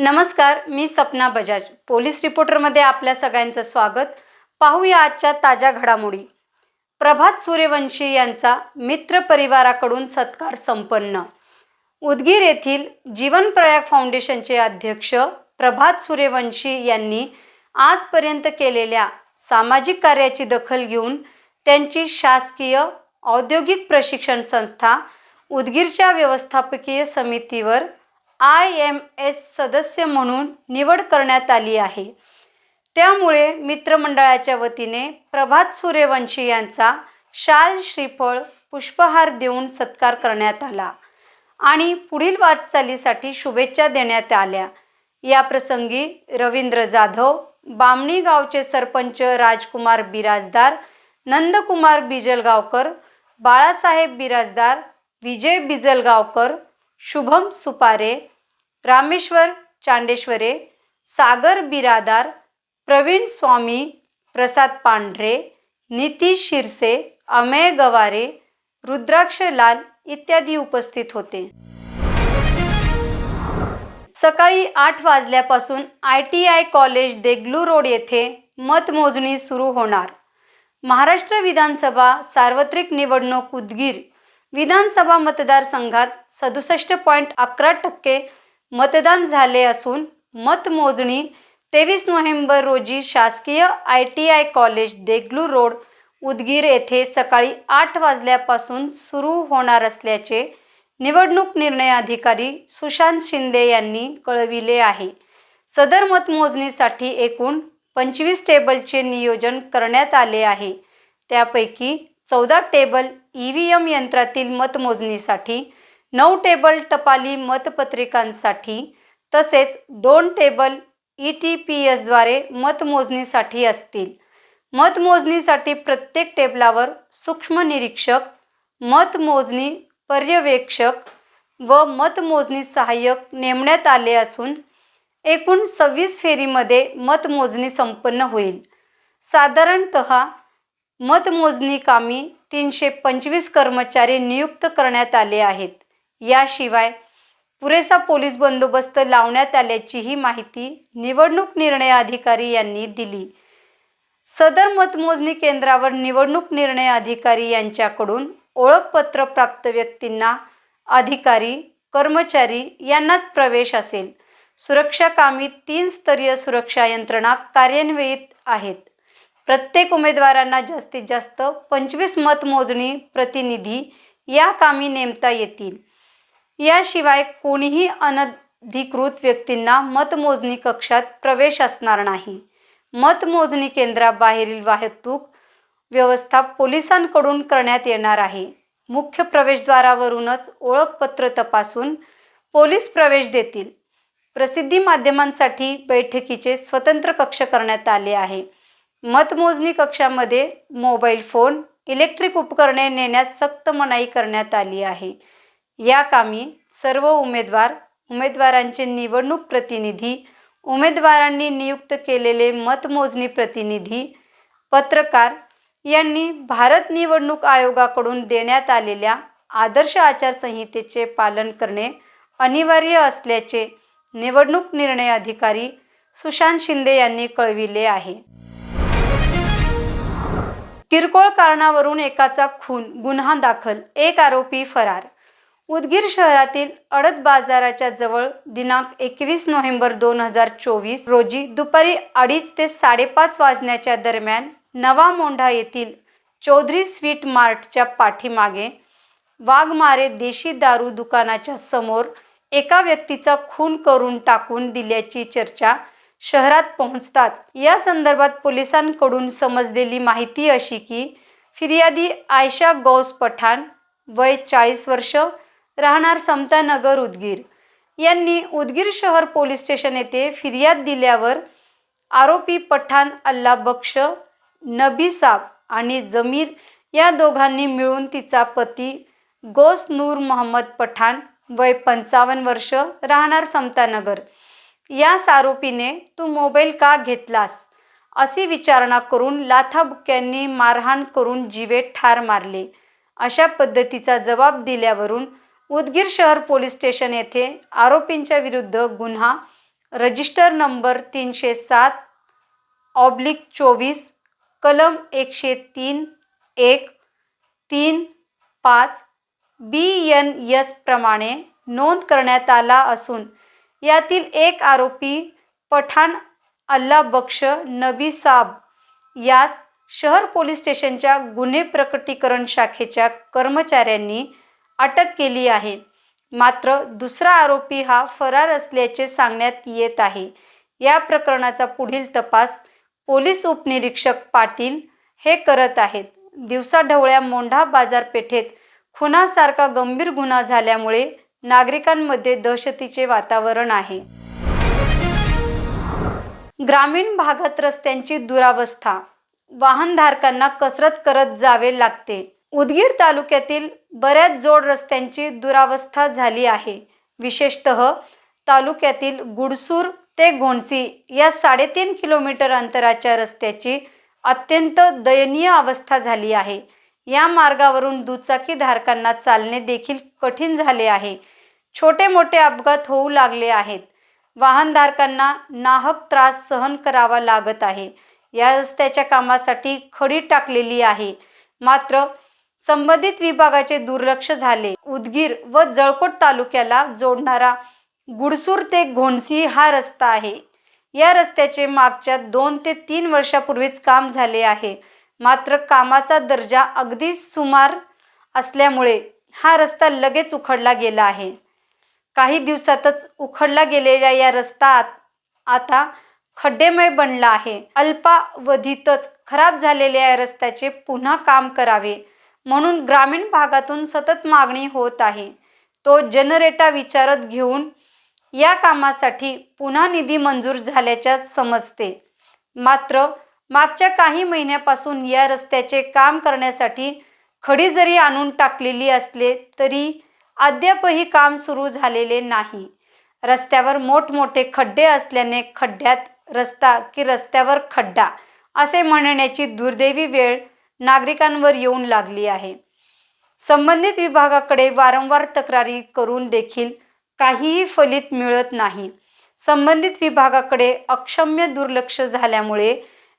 नमस्कार मी सपना बजाज. पोलीस रिपोर्टरमध्ये आपल्या सगळ्यांचं स्वागत. पाहूया आजच्या ताज्या घडामोडी. प्रभात सूर्यवंशी यांचा मित्र परिवाराकडून सत्कार संपन्न. उदगीर येथील जीवन प्रयाग फाउंडेशनचे अध्यक्ष प्रभात सूर्यवंशी यांनी आजपर्यंत केलेल्या सामाजिक कार्याची दखल घेऊन त्यांची शासकीय औद्योगिक प्रशिक्षण संस्था उदगीरच्या व्यवस्थापकीय समितीवर आय एम एस सदस्य म्हणून निवड करण्यात आली आहे. त्यामुळे मित्रमंडळाच्या वतीने प्रभात सूर्यवंशी यांचा शाल श्रीफळ पुष्पहार देऊन सत्कार करण्यात आला आणि पुढील वाटचालीसाठी शुभेच्छा देण्यात आल्या. या प्रसंगी रवींद्र जाधव बामणी गावचे सरपंच राजकुमार बिराजदार नंदकुमार बिजलगावकर बाळासाहेब बिराजदार विजय बिजलगावकर शुभम सुपारे रामेश्वर चांडेश्वरे सागर बिरादार प्रवीण स्वामी प्रसाद पांढरे नितीश शिरसे अमेय गवारे रुद्राक्ष लाल इत्यादी उपस्थित होते. सकाळी आठ वाजल्यापासून I T I college Deglur road येथे मतमोजणी सुरू होणार. महाराष्ट्र विधानसभा सार्वत्रिक निवडणूक उदगीर विधानसभा मतदारसंघात सदुसष्ट पॉईंट अकरा टक्के मतदान झाले असून मतमोजणी तेवीस नोव्हेंबर रोजी शासकीय I T I college Deglur road Udgir येथे सकाळी आठ वाजल्यापासून सुरू होणार असल्याचे निवडणूक निर्णय अधिकारी सुशांत शिंदे यांनी कळविले आहे. सदर मतमोजणीसाठी एकूण पंचवीस टेबलचे नियोजन करण्यात आले आहे. त्यापैकी चौदा टेबल ई व्ही एम यंत्रातील मतमोजणीसाठी नऊ टेबल टपाली मतपत्रिकांसाठी तसेच दोन टेबल ई टी पी एसद्वारे मतमोजणीसाठी असतील. मतमोजणीसाठी प्रत्येक टेबलावर सूक्ष्म निरीक्षक मतमोजणी पर्यवेक्षक व मतमोजणी सहाय्यक नेमण्यात आले असून एकूण सव्वीस फेरीमध्ये मतमोजणी संपन्न होईल. साधारणत मतमोजणी कामी तीनशे पंचवीस कर्मचारी नियुक्त करण्यात आले आहेत. याशिवाय पुरेसा पोलीस बंदोबस्त लावण्यात आल्याचीही माहिती निवडणूक निर्णय अधिकारी यांनी दिली. सदर मतमोजणी केंद्रावर निवडणूक निर्णय अधिकारी यांच्याकडून ओळखपत्र प्राप्त व्यक्तींना अधिकारी कर्मचारी यांनाच प्रवेश असेल. सुरक्षा कामी तीन स्तरीय सुरक्षा यंत्रणा कार्यान्वित आहेत. प्रत्येक उमेदवारांना जास्तीत जास्त पंचवीस मतमोजणी प्रतिनिधी या कामी नेमता येतील. याशिवाय कोणीही अनधिकृत व्यक्तींना मतमोजणी कक्षात प्रवेश असणार नाही. मतमोजणी केंद्राबाहेरील वाहतूक व्यवस्था पोलिसांकडून करण्यात येणार आहे. मुख्य प्रवेशद्वारावरूनच ओळखपत्र तपासून पोलीस प्रवेश देतील. प्रसिद्धी माध्यमांसाठी बैठकीचे स्वतंत्र कक्ष करण्यात आले आहे. मतमोजणी कक्षामध्ये मोबाईल फोन इलेक्ट्रिक उपकरणे नेण्यास सक्त मनाई करण्यात आली आहे. या कामी सर्व उमेदवार उमेदवारांचे निवडणूक प्रतिनिधी उमेदवारांनी नियुक्त केलेले मतमोजणी प्रतिनिधी पत्रकार यांनी भारत निवडणूक आयोगाकडून देण्यात आलेल्या आदर्श आचारसंहितेचे पालन करणे अनिवार्य असल्याचे निवडणूक निर्णय अधिकारी सुशांत शिंदे यांनी कळविले आहे. किरकोळ कारणावरून एकाचा खून गुन्हा दाखल एक आरोपी फरार. उदगीर शहरातील अडत बाजाराच्या जवळ दिनांक एकवीस नोव्हेंबर दोन हजार चोवीस रोजी दुपारी अडीच ते साडेपाच वाजण्याच्या दरम्यान नवा मोंढा येथील चौधरी स्वीट मार्टच्या पाठीमागे वाघमारे देशी दारू दुकानाच्या समोर एका व्यक्तीचा खून करून टाकून दिल्याची चर्चा शहरात पोहोचताच. या संदर्भात पोलिसांकडून समजलेली माहिती अशी की फिर्यादी आयशा गौस पठाण वय चाळीस वर्ष राहणार समतानगर उदगीर. यांनी उदगीर शहर पोलीस स्टेशन येथे फिर्याद दिल्यावर आरोपी पठाण अल्ला बक्ष नबी साब आणि जमीर या दोघांनी मिळून तिचा पती गोस नूर मोहम्मद पठाण वय पंचावन्न वर्ष राहणार समतानगर. याच आरोपीने तू मोबाईल का घेतलास? अशी विचारणा करून लाथाबुक्यांनी मारहाण करून जीवे ठार मारले. अशा पद्धतीचा जबाब दिल्यावरून उदगीर शहर पोलीस स्टेशन येथे आरोपींच्या विरुद्ध गुन्हा. रजिस्टर नंबर तीनशे सात ऑब्लिक चोवीस कलम एकशे तीन एक तीन पाच बी एन एस प्रमाणे नोंद करण्यात आला असून यातील एक आरोपी पठाण अल्ला बक्ष नबी साब यास शहर पोलीस स्टेशनच्या गुन्हे प्रकटीकरण शाखेच्या कर्मचाऱ्यांनी अटक केली आहे. मात्र दुसरा आरोपी हा फरार असल्याचे सांगण्यात येत आहे. या प्रकरणाचा पुढील तपास पोलीस उपनिरीक्षक पाटील हे करत आहेत. दिवसाढवळ्या मोंढा बाजारपेठेत खुनासारखा गंभीर गुन्हा झाल्यामुळे नागरिकांमध्ये दहशतीचे वातावरण आहे. ग्रामीण भागात रस्त्यांची दुरावस्था. वाहनधारकांना कसरत करत जावे लागते. उदगीर तालुक्यातील बऱ्याच जोड रस्त्यांची दुरावस्था झाली आहे. विशेषतः तालुक्यातील गुडसूर ते घोणसी या साडेतीन किलोमीटर अंतराच्या रस्त्याची अत्यंत दयनीय अवस्था झाली आहे. या मार्गावरून दुचाकीधारकांना चालणे देखील कठीण झाले आहे. छोटे मोठे अपघात होऊ लागले आहेत. वाहनधारकांना नाहक त्रास सहन करावा लागत आहे. या रस्त्याच्या कामासाठी खडी टाकलेली आहे. मात्र संबंधित विभागाचे दुर्लक्ष झाले. उदगीर व जळकोट तालुक्याला जोडणारा गुडसूर ते घोणसी हा रस्ता आहे. या रस्त्याचे मागच्या दोन ते तीन वर्षापूर्वीच काम झाले आहे. मात्र कामाचा दर्जा अगदी सुमार असल्यामुळे हा रस्ता लगेच उखडला गेला आहे. काही दिवसातच उखडला गेलेल्या या रस्ता आता खड्डेमय बनला आहे. अल्पावधीतच खराब झालेल्या या रस्त्याचे पुन्हा काम करावे म्हणून ग्रामीण भागातून सतत मागणी होत आहे. तो जनरेटा विचारत घेऊन या कामासाठी पुन्हा निधी मंजूर झाल्याच्या समजते. मात्र मागच्या काही महिन्यापासून या रस्त्याचे काम करण्यासाठी खडी जरी आणून टाकलेली असले तरी अद्यापही काम सुरू झालेले नाही. रस्त्यावर मोठमोठे खड्डे असल्याने खड्ड्यात रस्ता की रस्त्यावर खड्डा असे म्हणण्याची दुर्दैवी वेळ नागरिकांवर येऊन लागली आहे. संबंधित विभागाकडे वारंवार तक्रारी करून देखील काहीही फलित मिळत नाही. संबंधित विभागाकडे अक्षम्य दुर्लक्ष झाल्यामुळे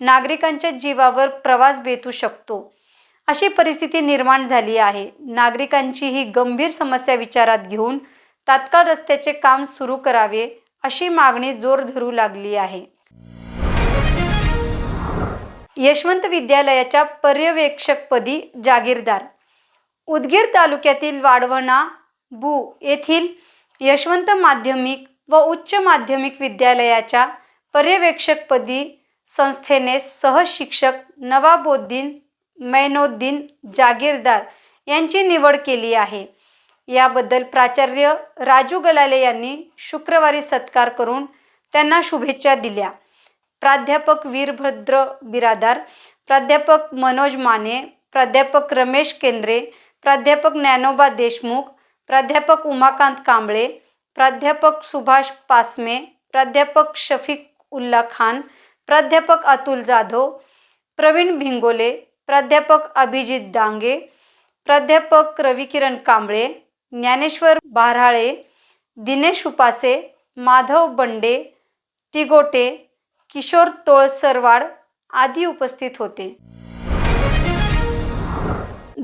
नागरिकांच्या जीवावर प्रवास बेतू शकतो. अशी परिस्थिती निर्माण झाली आहे. नागरिकांची ही गंभीर समस्या विचारात घेऊन तात्काळ रस्त्याचे काम सुरू करावे अशी मागणी जोर धरू लागली आहे. यशवंत विद्यालयाच्या पर्यवेक्षकपदी जागीरदार. उदगीर तालुक्यातील वाढवणा बु येथील यशवंत माध्यमिक व उच्च माध्यमिक विद्यालयाच्या पर्यवेक्षकपदी संस्थेने सहशिक्षक नवाबोद्दीन मैनोद्दीन जागीरदार यांची निवड केली आहे. याबद्दल प्राचार्य राजू गलाले यांनी शुक्रवारी सत्कार करून त्यांना शुभेच्छा दिल्या. प्राध्यापक वीरभद्र बिरादार प्राध्यापक मनोज माने प्राध्यापक रमेश केंद्रे प्राध्यापक ज्ञानोबा देशमुख प्राध्यापक उमाकांत कांबळे प्राध्यापक सुभाष पासमे प्राध्यापक शफीक उल्ला खान प्राध्यापक अतुल जाधव प्रवीण भिंगोले प्राध्यापक अभिजित डांगे प्राध्यापक रविकिरण कांबळे ज्ञानेश्वर बाराळे दिनेश उपासे माधव बंडे तिगोटे किशोर तोळसरवाड आदी उपस्थित होते.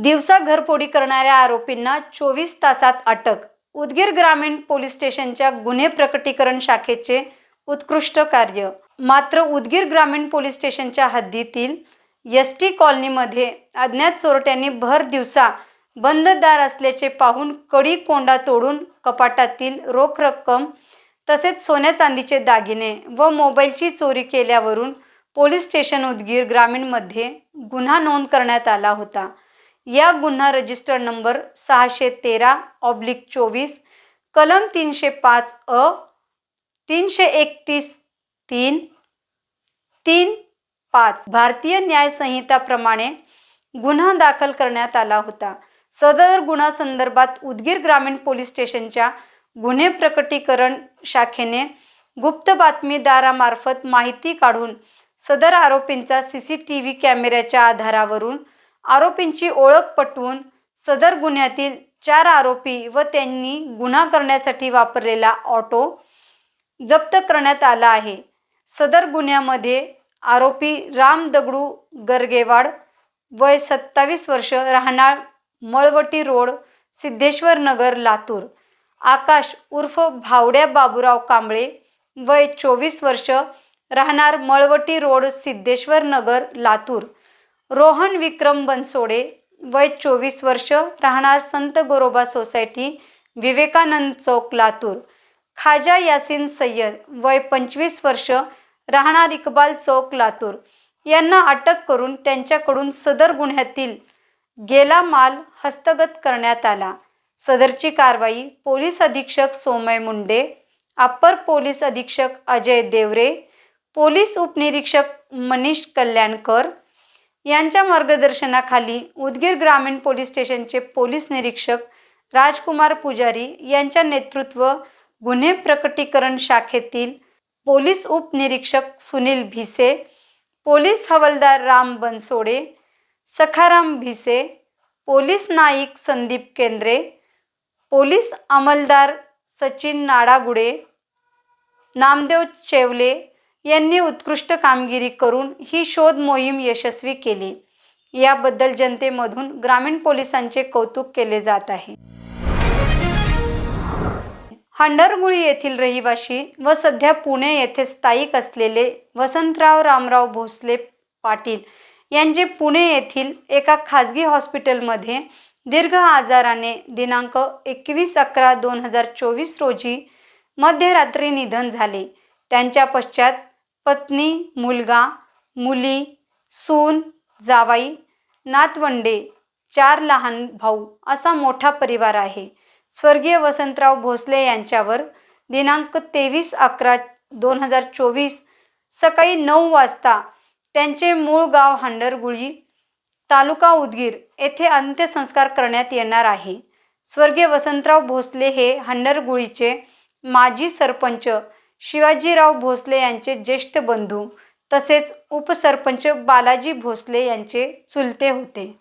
दिवसा घरफोडी करणाऱ्या आरोपींना चोवीस तासात अटक. उदगीर ग्रामीण पोलीस स्टेशनच्या गुन्हे प्रकटीकरण शाखेचे उत्कृष्ट कार्य. मात्र उदगीर ग्रामीण पोलीस स्टेशनच्या हद्दीतील एस टी कॉलनीमध्ये अज्ञात चोरट्यांनी भर दिवसा बंद दार असल्याचे पाहून कडी कोंडा तोडून कपाटातील रोख रक्कम तसेच सोन्या चांदीचे दागिने व मोबाईलची चोरी केल्यावरून पोलीस स्टेशन उदगीर ग्रामीणमध्ये गुन्हा नोंद करण्यात आला होता. या गुन्हा रजिस्टर नंबर सहाशे तेरा ऑब्लिक चोवीस कलम तीनशे पाच अ तीनशे एकतीस तीन तीन पाच. भारतीय न्याय संहिताप्रमाणे गुन्हा दाखल करण्यात आला होता. सदर गुन्हा संदर्भात उदगीर ग्रामीण पोलीस स्टेशनच्या गुन्हे प्रकटीकरण शाखेने गुप्त बातमीदारामार्फत माहिती काढून सदर आरोपींचा सी सी टी व्ही कॅमेऱ्याच्या आधारावरून आरोपींची ओळख पटवून सदर गुन्ह्यातील चार आरोपी व त्यांनी गुन्हा करण्यासाठी वापरलेला ऑटो जप्त करण्यात आला आहे. सदर गुन्ह्यामध्ये आरोपी राम दगडू गरगेवाड वय सत्तावीस वर्ष राहणार मळवटी रोड सिद्धेश्वर नगर लातूर. आकाश उर्फ भावड्या बाबूराव कांबळे वय चोवीस वर्ष राहणार मळवटी रोड सिद्धेश्वर नगर लातूर. रोहन विक्रम बनसोडे वय चोवीस वर्ष राहणार संत गोरोबा सोसायटी विवेकानंद चौक लातूर. खाजा यासिन सय्यद वय पंचवीस वर्ष राहणार इकबाल चौक लातूर. यांना अटक करून त्यांच्याकडून सदर गुन्ह्यातील गेला माल हस्तगत करण्यात आला. सदरची कारवाई पोलीस अधीक्षक सोमय मुंडे अप्पर पोलीस अधीक्षक अजय देवरे पोलीस उपनिरीक्षक मनीष कल्याणकर यांच्या मार्गदर्शनाखाली उदगीर ग्रामीण पोलीस स्टेशनचे पोलीस निरीक्षक राजकुमार पुजारी यांच्या नेतृत्व गुन्हे प्रकटीकरण शाखेतील पोलीस उपनिरीक्षक सुनील भिसे पोलीस हवालदार राम बनसोडे सखाराम भिसे पोलीस नाईक संदीप केंद्रे पोलीस अंमलदार सचिन नाडागुडे नामदेव चेवले यांनी उत्कृष्ट कामगिरी करून ही शोध मोहीम यशस्वी केली. याबद्दल जनतेमधून ग्रामीण पोलिसांचे कौतुक केले जात आहे. हंडरमुळी येथील रहिवाशी व सध्या पुणे येथे स्थायिक असलेले वसंतराव रामराव भोसले पाटील यांचे पुणे येथील एका खाजगी हॉस्पिटलमध्ये दीर्घ आजाराने दिनांक एकवीस अकरा दोन हजार चोवीस रोजी मध्यरात्री निधन झाले. त्यांच्या पश्चात पत्नी मुलगा मुली सून जावाई नातवंडे चार लहान भाऊ असा मोठा परिवार आहे. स्वर्गीय वसंतराव भोसले यांच्यावर दिनांक तेवीस अकरा दोन हजार चोवीस सकाळी नऊ वाजता त्यांचे मूळ गाव हंडरगुळी तालुका उदगीर येथे अंत्यसंस्कार करण्यात येणार आहे. स्वर्गीय वसंतराव भोसले हे हंडरगुळीचे माजी सरपंच शिवाजीराव भोसले यांचे ज्येष्ठ बंधू तसेच उपसरपंच बालाजी भोसले यांचे चुलते होते.